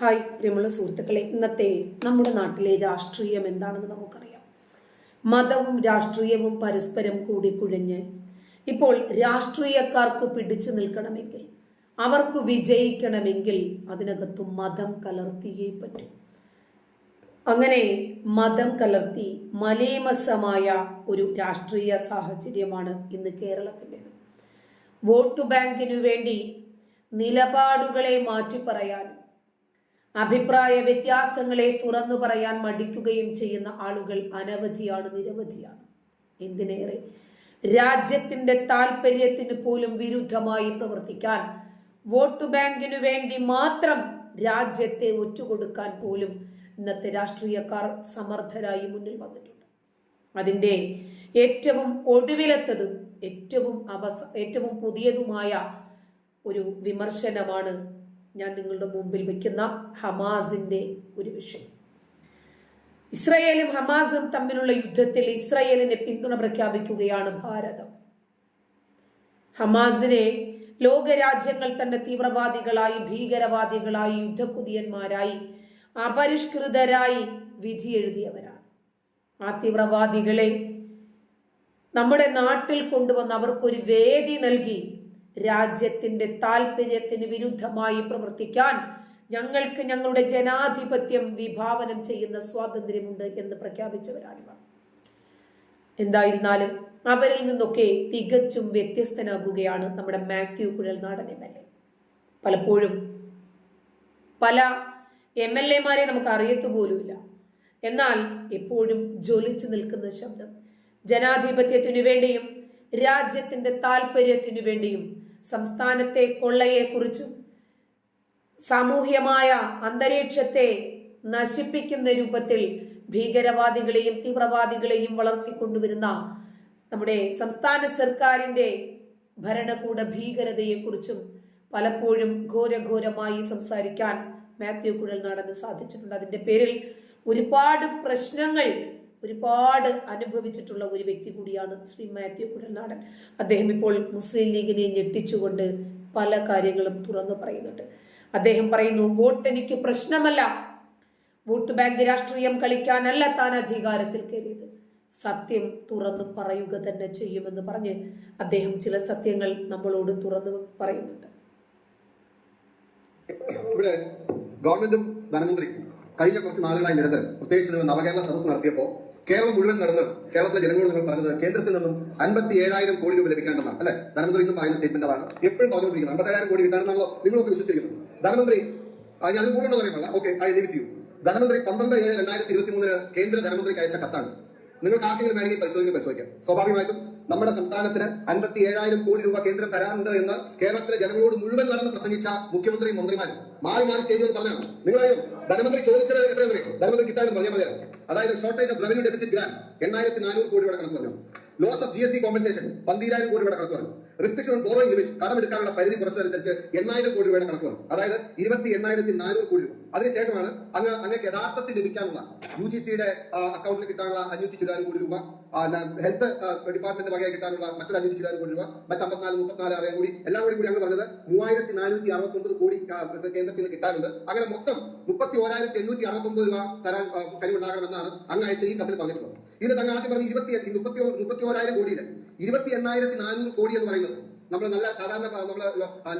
Hi പ്രിയമുള്ള സുഹൃത്തുക്കളെ ഇന്നത്തെ നമ്മുടെ നാട്ടിലെ രാഷ്ട്രീയം എന്താണെന്ന് നമുക്കറിയാം. മതവും രാഷ്ട്രീയവും പരസ്പരം കൂടിക്കുഴഞ്ഞ് ഇപ്പോൾ രാഷ്ട്രീയക്കാർക്ക് പിടിച്ചു നിൽക്കണമെങ്കിൽ അവർക്ക് വിജയിക്കണമെങ്കിൽ അതിനകത്ത് മതം കലർത്തിയേ പറ്റൂ. അങ്ങനെ മതം കലർത്തി മലീമസമായ ഒരു രാഷ്ട്രീയ സാഹചര്യമാണ് ഇന്ന് കേരളത്തിന്റെത്. വോട്ട് ബാങ്കിനു വേണ്ടി നിലപാടുകളെ മാറ്റി പറയാനും അഭിപ്രായ വ്യത്യാസങ്ങളെ തുറന്നു പറയാൻ മടിക്കുകയും ചെയ്യുന്ന ആളുകൾ അനവധിയാണ് നിരവധിയാണ്. എന്തിനേറെ? രാജ്യത്തിന്റെ താല്പര്യത്തിന് പോലും വിരുദ്ധമായി പ്രവർത്തിക്കാൻ വോട്ട് ബാങ്കിനു വേണ്ടി മാത്രം രാജ്യത്തെ ഒറ്റുകൊടുക്കാൻ പോലും ഇന്നത്തെ രാഷ്ട്രീയക്കാർ സമർത്ഥരായി മുന്നിൽ വന്നിട്ടുണ്ട്. അതിന്റെ ഏറ്റവും ഒടുവിലത്തതും ഏറ്റവും അവസ ഏറ്റവും പുതിയതുമായ ഒരു വിമർശനമാണ് ഞാൻ നിങ്ങളുടെ മുമ്പിൽ വെക്കുന്ന ഹമാസിന്റെ ഒരു വിഷയം. ഇസ്രയേലും ഹമാസും തമ്മിലുള്ള യുദ്ധത്തിൽ ഇസ്രയേലിനെ പിന്തുണ പ്രഖ്യാപിക്കുകയാണ് ഭാരതം. ഹമാസിനെ ലോകരാജ്യങ്ങൾ തന്നെ തീവ്രവാദികളായി ഭീകരവാദികളായി യുദ്ധക്കുതിയന്മാരായി അപരിഷ്കൃതരായി വിധി എഴുതിയവരാണ് ആ തീവ്രവാദികളെ നമ്മുടെ നാട്ടിൽ കൊണ്ടുവന്ന് അവർക്കൊരു വേദി നൽകി രാജ്യത്തിന്റെ താല്പര്യത്തിന് വിരുദ്ധമായി പ്രവർത്തിക്കാൻ ഞങ്ങൾക്ക് ഞങ്ങളുടെ ജനാധിപത്യം വിഭാവനം ചെയ്യുന്ന സ്വാതന്ത്ര്യമുണ്ട് എന്ന് പ്രഖ്യാപിച്ചവരാണിവർ. എന്തായിരുന്നാലും അവരിൽ നിന്നൊക്കെ തികച്ചും വ്യത്യസ്തനാകുകയാണ് നമ്മുടെ Mathew Kuzhalnadan M L A. പലപ്പോഴും പല എം എൽ എമാരെ നമുക്ക് അറിയത്തു പോലുമില്ല. എന്നാൽ എപ്പോഴും ജ്വലിച്ചു നിൽക്കുന്ന ശബ്ദം ജനാധിപത്യത്തിനു വേണ്ടിയും രാജ്യത്തിന്റെ താല്പര്യത്തിനു വേണ്ടിയും സംസ്ഥാനത്തെ കൊള്ളയെക്കുറിച്ചും സാമൂഹ്യമായ അന്തരീക്ഷത്തെ നശിപ്പിക്കുന്ന രൂപത്തിൽ ഭീകരവാദികളെയും തീവ്രവാദികളെയും വളർത്തിക്കൊണ്ടുവരുന്ന നമ്മുടെ സംസ്ഥാന സർക്കാരിന്റെ ഭരണകൂട ഭീകരതയെക്കുറിച്ചും പലപ്പോഴും ഘോരഘോരമായി സംസാരിക്കാൻ മാത്യു കുഴൽനാടന് സാധിച്ചിട്ടുണ്ട്. അതിന്റെ പേരിൽ ഒരുപാട് പ്രശ്നങ്ങൾ ഒരുപാട് അനുഭവിച്ചിട്ടുള്ള ഒരു വ്യക്തി കൂടിയാണ് ശ്രീ മാത്യു കുഴൽനാടൻ. അദ്ദേഹം ഇപ്പോൾ മുസ്ലിം ലീഗിനെ ഞെട്ടിച്ചുകൊണ്ട് പല കാര്യങ്ങളും തുറന്നു പറയുന്നുണ്ട്. അദ്ദേഹം പറയുന്നു വോട്ട് എനിക്ക് പ്രശ്നമല്ല. വോട്ട് ബാങ്ക് രാഷ്ട്രീയം കളിക്കാനല്ല താൻ അധികാരത്തിൽ കയറിയത്. സത്യം തുറന്നു പറയുക തന്നെ ചെയ്യുമെന്ന് പറഞ്ഞ് അദ്ദേഹം ചില സത്യങ്ങൾ നമ്മളോട് തുറന്നു പറയുന്നുണ്ട്. ഇവിടെ ഗവൺമെന്റും ധനമന്ത്രി കഴിഞ്ഞ കുറച്ച് നാളുകളായി നിരന്തരം പ്രത്യേകിച്ച് നവകേരള സദസ് നടത്തിയപ്പോൾ കേരളം മുഴുവൻ നടന്ന് കേരളത്തിലെ ജനങ്ങളോട് നിങ്ങൾ പറഞ്ഞത് കേന്ദ്രത്തിൽ നിന്നും അൻപത്തി ഏഴായിരം കോടി രൂപ ലഭിക്കേണ്ടതാണ് അല്ലെ? ധനമന്ത്രി ഇന്നും പറയുന്ന സ്റ്റേറ്റ്മെന്റാണ് അതാണ്. എപ്പോഴും പറഞ്ഞുകൊണ്ടിരിക്കുന്നത് അമ്പത്തേഴായിരം കോടി കിട്ടാണെന്നാണല്ലോ നിങ്ങളൊക്കെ വിശ്വസിക്കുന്നത്? ധനമന്ത്രി ഞാൻ കൂടുതൽ പറയുന്നില്ല ഓക്കെ ഐ ലിമിറ്റ് യു ധനമന്ത്രി പന്ത്രണ്ട് ഏഴ് രണ്ടായിരത്തി ഇരുപത്തി മൂന്നിന് കേന്ദ്ര ധനമന്ത്രിക്ക് അയച്ച കത്താണ്. നിങ്ങൾക്ക് ആർക്കെങ്കിലും വേണമെങ്കിൽ പരിശോധിക്കാൻ പരിശോധിക്കാം. സ്വാഭാവികമായിട്ടും നമ്മുടെ സംസ്ഥാനത്തിന് അൻപത്തി ഏഴായിരം കോടി രൂപ കേന്ദ്രം തരാനുണ്ട് എന്ന് കേരളത്തിലെ ജനങ്ങളോട് മുഴുവൻ നടന്ന് പ്രസംഗിച്ച മുഖ്യമന്ത്രിയും മന്ത്രിമാരും. മാറി മാറി സ്റ്റേജിൽ പറഞ്ഞാണ് നിങ്ങളറിയോ? ധനമന്ത്രി ചോദിച്ചത് എത്ര അറിയോ? ധനമന്ത്രി കിട്ടാനും പറഞ്ഞാൽ പറയാം അതായത് shortage of revenue deficit grand എണ്ണായിരത്തി നാനൂറ് കോടി രൂപ കണക്ക് പറഞ്ഞു. Loss of G S T compensation പന്തിരായിരം കോടി രൂപ കണക്ക് പറഞ്ഞു. റിസ്ട്രിക്ഷൻ ഓൺ ബോറോയിങ് ലിമിറ്റ് കടമെടുക്കാനുള്ള പരിധി കുറച്ചതനുസരിച്ച് എണ്ണായിരം കോടി രൂപയുടെ കണക്ക് വന്നു. അതായത് ഇരുപത്തി എണ്ണായിരത്തി നാനൂറ് കോടി രൂപ. അതിനുശേഷമാണ് അങ്ങ് അങ്ങക്ക് യഥാർത്ഥത്തിൽ ലഭിക്കാനുള്ള യു ജി സിയുടെ അക്കൗണ്ടിൽ കിട്ടാനുള്ള അഞ്ഞൂറ്റി ചില്ലാനും കോടി രൂപ ഹെൽത്ത് ഡിപ്പാർട്ട്മെന്റ് വകയായി കിട്ടാനുള്ള മറ്റൊരു അഞ്ഞൂറ്റി ചില്ലാനും കോടി രൂപ മറ്റ് അമ്പത്തിനാല് മുപ്പത്തിനാല് അറിയാൻ കൂടി എല്ലാം കൂടി കൂടി അങ്ങ് പറഞ്ഞത് മൂവായിരത്തി നാനൂറ്റി അറുപത്തൊമ്പത് കോടി കേന്ദ്രത്തിൽ നിന്ന് കിട്ടാനുണ്ട്. അങ്ങനെ മൊത്തം മുപ്പത്തി ഓരായിരത്തി എണ്ണൂറ്റി അറുപത്തൊമ്പത് രൂപ തരാൻ കഴിവുണ്ടാകണമെന്നാണ് അങ്ങ് അയച്ച ഈ കത്തിൽ പറഞ്ഞിട്ടുള്ളത്. ഇതിന് തങ്ങൾ ആദ്യം പറഞ്ഞ ഇരുപത്തി മുപ്പത്തി മുപ്പത്തി ഓരായിരം കോടിയിൽ ഇരുപത്തി എണ്ണായിരത്തി നാനൂറ് കോടി എന്ന് പറയുന്നത് നമ്മൾ നല്ല സാധാരണ നമ്മൾ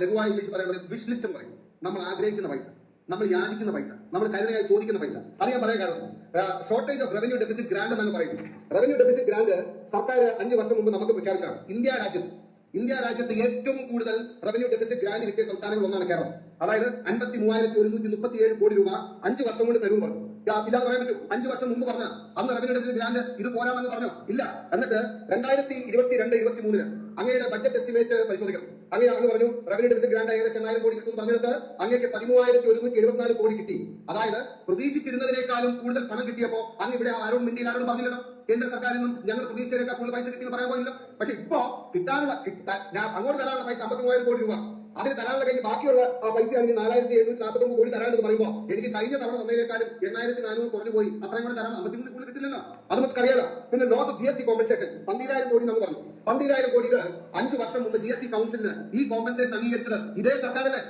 ലഘുവായി ഇംഗ്ലീഷ് പറയുന്നത് വിഷ് ലിസ്റ്റ് എന്ന് പറയും. നമ്മൾ ആഗ്രഹിക്കുന്ന പൈസ നമ്മൾ യാചിക്കുന്ന പൈസ നമ്മൾ കരുണയായി ചോദിക്കുന്ന പൈസ. അത് ഞാൻ പറയാൻ കാരണം shortage of revenue deficit grant എന്നാണ് പറയുന്നത്. റവന്യൂ ഡെഫിസിറ്റ് ഗ്രാൻഡ് സർക്കാർ അഞ്ച് വർഷം മുമ്പ് നമുക്ക് പ്രഖ്യാപിച്ചതാണ്. ഇന്ത്യ രാജ്യത്ത് ഇന്ത്യ രാജ്യത്ത് ഏറ്റവും കൂടുതൽ റവന്യൂ ഡെഫിസിറ്റ് ഗ്രാന്റ് കിട്ടിയ സംസ്ഥാനങ്ങൾ ഒന്നാണ് കേരളം. അതായത് അൻപത്തി മൂവായിരത്തി ഒരുന്നൂറ്റി മുപ്പത്തി ഏഴ് കോടി രൂപ അഞ്ച് വർഷം കൊണ്ട് തരുമ്പോൾ പറഞ്ഞു. പറയാൻ പറ്റും. അഞ്ചു വർഷം മുമ്പ് പറഞ്ഞ അന്ന് റവന്യൂ ഡെഫിസിറ്റ് ഗ്രാന്റ് ഇത് പോരാമെന്ന് പറഞ്ഞോ? ഇല്ല. എന്നിട്ട് രണ്ടായിരത്തി ഇരുപത്തി രണ്ട് ഇരുപത്തി മൂന്നിന് അങ്ങയുടെ ബഡ്ജറ്റ് എസ്റ്റിമേറ്റ് പരിശോധിക്കണം. അങ്ങനെ അങ്ങ് പറഞ്ഞു റവന്യൂ ഡെഫിസിറ്റ് ഗ്രാൻഡ് ഏകദേശം എണ്ണായിരം കോടി കിട്ടും പറഞ്ഞെടുത്ത് അങ്ങേക്ക് പതിമൂവായിരത്തി ഒരുന്നൂറ്റി എഴുപത്തിനാല് കോടി കിട്ടി. അതായത് പ്രതീക്ഷിച്ചിരുന്നതിനേക്കാളും കൂടുതൽ പണം കിട്ടിയപ്പോ അങ്ങ് ഇവിടെ ആരോടും മിണ്ടിയിൽ ആരോടും പറഞ്ഞില്ലല്ലോ. കേന്ദ്ര സർക്കാരിൽ നിന്നും ഞങ്ങൾ പ്രതീക്ഷിച്ചതിനേക്കാൾ കൂടുതൽ പൈസ കിട്ടിയെന്ന് പറയാൻ പോയില്ല പക്ഷെ ഇപ്പോ കിട്ടാനുള്ള അങ്ങോട്ട് തരാനുള്ള പൈസ അമ്പത്തി മൂവായിരം കോടി രൂപ. അതിന് തരാനുള്ള കഴിഞ്ഞ് ബാക്കിയുള്ള ആ പൈസയാണെങ്കിൽ നാലായിരത്തി എഴുന്നൂറ്റി നാൽപ്പത്തി ഒമ്പത് കോടി തരാനെന്ന് പറയുമ്പോൾ എനിക്ക് കഴിഞ്ഞ തവണ തന്നതിനേക്കാളും എണ്ണായിരത്തി നാനൂറ് കുറഞ്ഞു പോയി. അത്രയും കൂടെ തരാൻ അമ്പത്തിമൂന്ന് കൂടുതൽ കിട്ടില്ലല്ലോ. അത് നമുക്ക് അറിയാലോ. പിന്നെ loss G S T compensation പന്തിരായിരം crore നമ്മൾ പറഞ്ഞു. പന്തിരായിരം കോടി അഞ്ചു വർഷം മുമ്പ് ജി എസ് ടി കൗൺസിലിന് ഈ കോമ്പൻസേഷൻ അംഗീകരിച്ചത് ഇതേ സർക്കാരല്ലേ?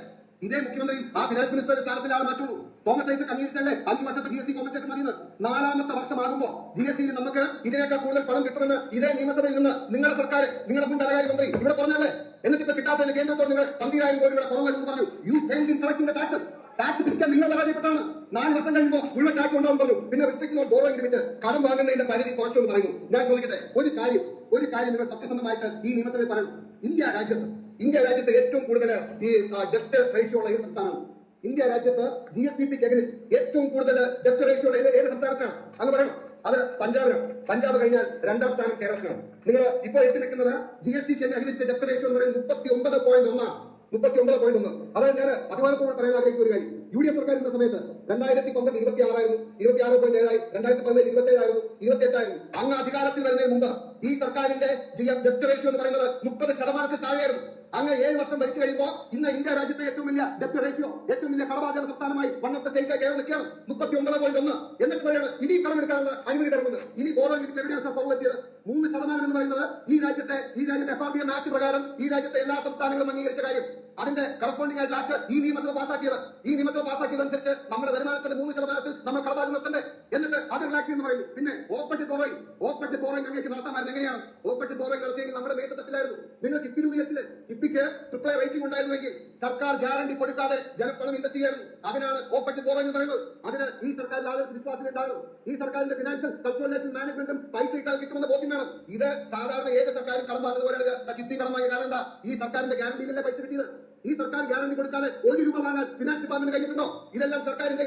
ഇതേ മുഖ്യമന്ത്രി ആ ഫിനാൻസ് മിനിസ്റ്ററുടെ സ്ഥാനത്തിൽ ആൾ മാറ്റുള്ളൂ. തോമസ് ഐസക് അംഗീകരിച്ചല്ലേ അഞ്ച് വർഷത്തെ ജി എസ് ടി കോമ്പൻസേഷൻ മതിയെന്ന്. നാലാമത്തെ വർഷമാകുമ്പോ ജി എസ് ടിയിൽ നമുക്ക് ഇതിനേക്കാൾ കൂടുതൽ പണം കിട്ടുമെന്ന് ഇതേ നിയമസഭയിൽ നിന്ന് നിങ്ങളുടെ സർക്കാർ നിങ്ങളുടെ മുൻ ധനകാര്യ മന്ത്രി ഇവിടെ പറഞ്ഞല്ലേ? എന്നിട്ട് ഇപ്പൊ കിട്ടാത്തതിന് കേന്ദ്രത്തോട് നിങ്ങൾ പന്തിരായിരം കോടി രൂപ കുറവെന്ന് പറഞ്ഞു. You fail in collecting taxes tax പിരിക്കാൻ നിങ്ങൾ പരാജയപ്പെട്ടാണ്. നാല് വർഷം കഴിയുമ്പോൾ മുഴുവൻ ടാക്സ് ഉണ്ടാവും പറഞ്ഞു. പിന്നെ റെസ്ട്രിക്ഷൻ ഓൺ ബോറോയിങ് ലിമിറ്റ് കടം വാങ്ങുന്നതിന്റെ പരിധി കുറച്ചെന്ന് പറയുന്നു. ഞാൻ ചോദിക്കട്ടെ ഒരു കാര്യം ഒരു കാര്യം നിങ്ങൾ സത്യസന്ധമായിട്ട് ഈ നിയമസഭയിൽ പറയണം. ഇന്ത്യ രാജ്യത്ത് ഇന്ത്യ രാജ്യത്ത് ഏറ്റവും കൂടുതൽ ഈ ഡെപ്റ്റ് റേഷ്യോ ഉള്ള ഏത് സംസ്ഥാനമാണ്? ഇന്ത്യ രാജ്യത്ത് ജി എസ് ഡി പിക്ക് അഗനിസ്റ്റ് ഏറ്റവും കൂടുതൽ ഡെപ്റ്റ് റേഷ്യോ ഉള്ള ഏത് സംസ്ഥാനത്തിനാണ്? അങ്ങ് പറയണം. അത് പഞ്ചാബിനാണ്. പഞ്ചാബ് കഴിഞ്ഞാൽ രണ്ടാം സ്ഥാനം കേരളത്തിനാണ്. നിങ്ങൾ ഇപ്പോൾ എത്തി നിൽക്കുന്നത് ജി എസ് ടിക്ക് അഗനിസ്റ്റ് ഡെപ്റ്റ് റേഷ്യോ എന്ന് പറയുന്നത് മുപ്പത്തി ഒമ്പത് പോയിന്റ് ഒന്നാണ്. മുപ്പത്തി ഒമ്പത് പോയിന്റ് ഒന്ന്. അതായത് ഞാൻ അഭിമാനത്തോടെ പറയാൻ ആഗ്രഹിക്കുന്ന ഒരു കാര്യം. യു ഡി എഫ് സർക്കാർ ഇരുന്ന സമയത്ത് രണ്ടായിരത്തി പന്ത്രണ്ട് ഇരുപത്തി ആറായിരുന്നു ഇരുപത്തി ആറ് പോയിന്റ് ഏഴായി. രണ്ടായിരത്തി പതിനേഴ് ഇരുപത്തി ഏഴായിരുന്നു ഇരുപത്തി എട്ടായിരുന്നു അങ്ങ് അധികാരത്തിൽ വരുന്നതിന് മുമ്പ് ഈ സർക്കാരിന്റെ ജി എഫ് ഡെപ്റ്റ് റേഷ്യോ എന്ന് പറയുന്നത് മുപ്പത് ശതമാനത്തിൽ താഴെയായിരുന്നു. അങ്ങ് ഏഴ് വർഷം ഭരിച്ചു കഴിയുമ്പോൾ ഇന്ന് ഇന്ത്യ രാജ്യത്തെ ഏറ്റവും വലിയ ഡെപ്റ്റ് റേഷ്യോ ഏറ്റവും വലിയ കടബാധ്യത സംസ്ഥാനമായി വണ്ണത്തെ സ്റ്റേറ്റ് കേരളം നിൽക്കുകയാണ്. മുപ്പത്തി ഒമ്പത് പോയിന്റ് ഒന്ന്. എന്നിട്ട് പറയാണ് ഇനി കടമെടുക്കാനുള്ള അനുമതി കിടക്കുന്നത് ഇനി ഓരോ എവിടെയാണ് സർക്കാർ എത്തിയത് മൂന്ന് ശതമാനം എന്ന് പറയുന്നത് ഈ രാജ്യത്തെ ഈ രാജ്യത്തെ F R B M act പ്രകാരം ഈ രാജ്യത്തെ എല്ലാ സംസ്ഥാനങ്ങളും അംഗീകരിച്ച കാര്യം. അതിന്റെ കറസ്പോണ്ടിംഗ് ആയിട്ട് ആക്ട് ഈ നിയമസഭ പാസാക്കിയത് ഈ നിയമസഭ പാസാക്കിയതനുസരിച്ച് നമ്മുടെ വരുമാനത്തിന്റെ മൂന്ന് ശതമാനത്തിൽ നമ്മൾ കടബാധ്യത നിർത്തണ്ടേ എന്നിട്ട് അത് റിലാക്സ് എന്ന് പറയുന്നു. പിന്നെ ഓപ്പറ്റ് ബോറോയിങ്. ഓപ്പറ്റ് ബോറോയിങ് അങ്ങേക്ക് നടത്താമായിരുന്നു എങ്ങനെയാണ്? ഓപ്പറ്റ് ബോറോയിങ് നടത്തിയെങ്കിൽ നമ്മുടെ മേത്ത് തട്ടിലായിരുന്നു. നിങ്ങൾ ഇപ്പി രൂപീകരിച്ചില്ലേ ഇപ്പിക്ക് ട്രിപ്പിൾ റേറ്റിംഗ് ഉണ്ടായിരുന്നെങ്കിൽ സർക്കാർ ഗ്യാരണ്ടി കൊടുക്കാതെ ജനപ്പണം ഇൻവെസ്റ്റ് ചെയ്യായിരുന്നു അതിനാണ് ഓപ്പറ്റ് ഗോവ എന്ന് പറയുന്നത്. അതിന് ഈ സർക്കാരിന്റെ ആളുകൾക്ക് വിശ്വാസം ഉണ്ടാകണം ഈ സർക്കാരിന്റെ ഫിനാൻഷ്യൽ കൺസോളിഡേഷൻ മാനേജ്മെന്റും പൈസ ഇട്ടാൽ കിട്ടുമെന്ന ബോധ്യം വേണം. ഇത് സാധാരണ ഏത് സർക്കാരും കടം വാങ്ങുന്ന പോലെയാണ് കിട്ടി കടം വാങ്ങിയ കാരണം എന്താ? ഈ സർക്കാരിന്റെ ഗ്യാരണ്ടിയിലല്ലേ പൈസ കിട്ടിയത്? ഈ സർക്കാർ ഗ്യാരണ്ടി കൊടുക്കാതെ ഒരു രൂപ വാങ്ങാൻ ഫിനാൻസ് ഡിപ്പാർട്ട്മെന്റ് കഴിഞ്ഞിട്ടുണ്ടോ? ഇതെല്ലാം സർക്കാരിന്റെ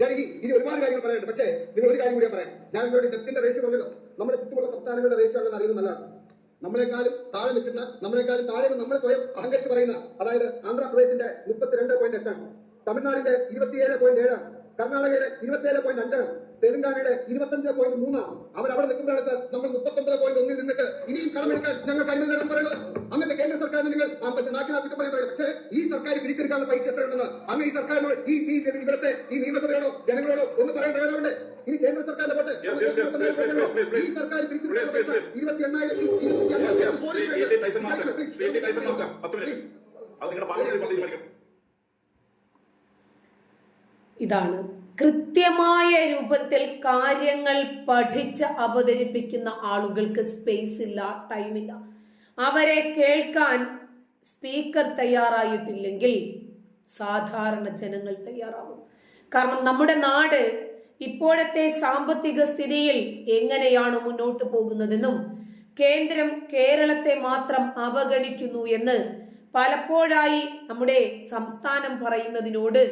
ഞാൻ ഇനി ഇനി ഒരുപാട് കാര്യങ്ങൾ പറയാനുണ്ട്. പക്ഷേ നിങ്ങൾ ഒരു കാര്യം കൂടി പറയാം. ഞാൻ ഇവരുടെ ഡെപ്റ്റിന്റെ റേഷ്യോ പറഞ്ഞല്ലോ. നമ്മുടെ ചുറ്റുമുള്ള സംസ്ഥാനങ്ങളുടെ റേഷ്യോ ആണെന്ന് അറിയുന്നത് നല്ലതാണ്. നമ്മളെക്കാളും താഴെ നിൽക്കുന്ന നമ്മളെക്കാളും താഴെ നമ്മളെ സ്വയം അഹങ്കരിച്ച് പറയുന്ന അതായത് ആന്ധ്രാപ്രദേശിന്റെ മുപ്പത്തിരണ്ട് പോയിന്റ് എട്ടാണ്. തമിഴ്നാടിന്റെ ഇരുപത്തിയേഴ് പോയിന്റ് ഏഴാണ്. കർണാടകയുടെ ഇരുപത്തിയേഴ് പോയിന്റ് അഞ്ചാണ്. തെലങ്കാനയുടെ ഇരുപത്തഞ്ച് പോയിന്റ് മൂന്നാണ് അവർ അവിടെ നിൽക്കുമ്പോഴാണ് സാർ നമ്മൾ മുപ്പത്തൊമ്പത് പോയിന്റ് ഒന്നിൽ നിന്നിട്ട് ഇനിയും കടമെടുക്കാൻ ഞങ്ങൾ തരണം പറയുന്നത്. അങ്ങനത്തെ കേന്ദ്ര സർക്കാരിന് നിങ്ങൾ നാട്ടിലാക്കി പറയാൻ നാട്ടിൽ പക്ഷേ ഈ സർക്കാർ പിരിച്ചെടുക്കാനുള്ള പൈസ എത്രയുണ്ടെന്ന് അന്ന് ഈ സർക്കാരിനോട് ഈ ഈ ഇവിടുത്തെ ഈ നിയമസഭയോടോ ജനങ്ങളോടോ ഒന്ന് പറയാൻ തയ്യാറാവണ്ടേ? ഇനി കേന്ദ്ര സർക്കാരിന്റെ പോട്ടെ. ഈ സർക്കാർ പൈസ. ഇരുപത്തി എണ്ണായിരത്തി ഇതാണ് കൃത്യമായ രൂപത്തിൽ കാര്യങ്ങൾ പഠിച്ച് അവതരിപ്പിക്കുന്ന ആളുകൾക്ക് സ്പേസ് ഇല്ല ടൈമില്ല അവരെ കേൾക്കാൻ സ്പീക്കർ തയ്യാറായിട്ടില്ലെങ്കിൽ സാധാരണ ജനങ്ങൾ തയ്യാറാകും. കാരണം നമ്മുടെ നാട് ഇപ്പോഴത്തെ സാമ്പത്തിക സ്ഥിതിയിൽ എങ്ങനെയാണ് മുന്നോട്ട് പോകുന്നതെന്നും കേന്ദ്രം കേരളത്തെ മാത്രം അവഗണിക്കുന്നു എന്ന് പലപ്പോഴായി നമ്മുടെ സംസ്ഥാനം പറയുന്നതിനോട്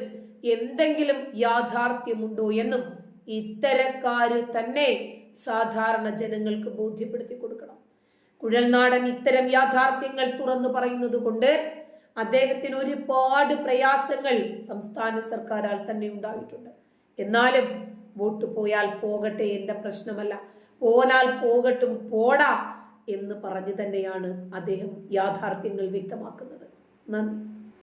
എന്തെങ്കിലും യാഥാർത്ഥ്യമുണ്ടോ എന്നും ഇത്തരക്കാര് തന്നെ സാധാരണ ജനങ്ങൾക്ക് ബോധ്യപ്പെടുത്തി കൊടുക്കണം. കുഴൽനാടൻ ഇത്തരം യാഥാർത്ഥ്യങ്ങൾ തുറന്നു പറയുന്നത് കൊണ്ട് അദ്ദേഹത്തിന് ഒരുപാട് പ്രയാസങ്ങൾ സംസ്ഥാന സർക്കാരാൽ തന്നെ ഉണ്ടായിട്ടുണ്ട്. എന്നാലും വോട്ട് പോയാൽ പോകട്ടെ എന്റെ പ്രശ്നമല്ല. പോനാൽ പോകട്ടും പോടാ എന്ന് പറഞ്ഞു തന്നെയാണ് അദ്ദേഹം യാഥാർത്ഥ്യങ്ങൾ വ്യക്തമാക്കുന്നത്. നന്ദി.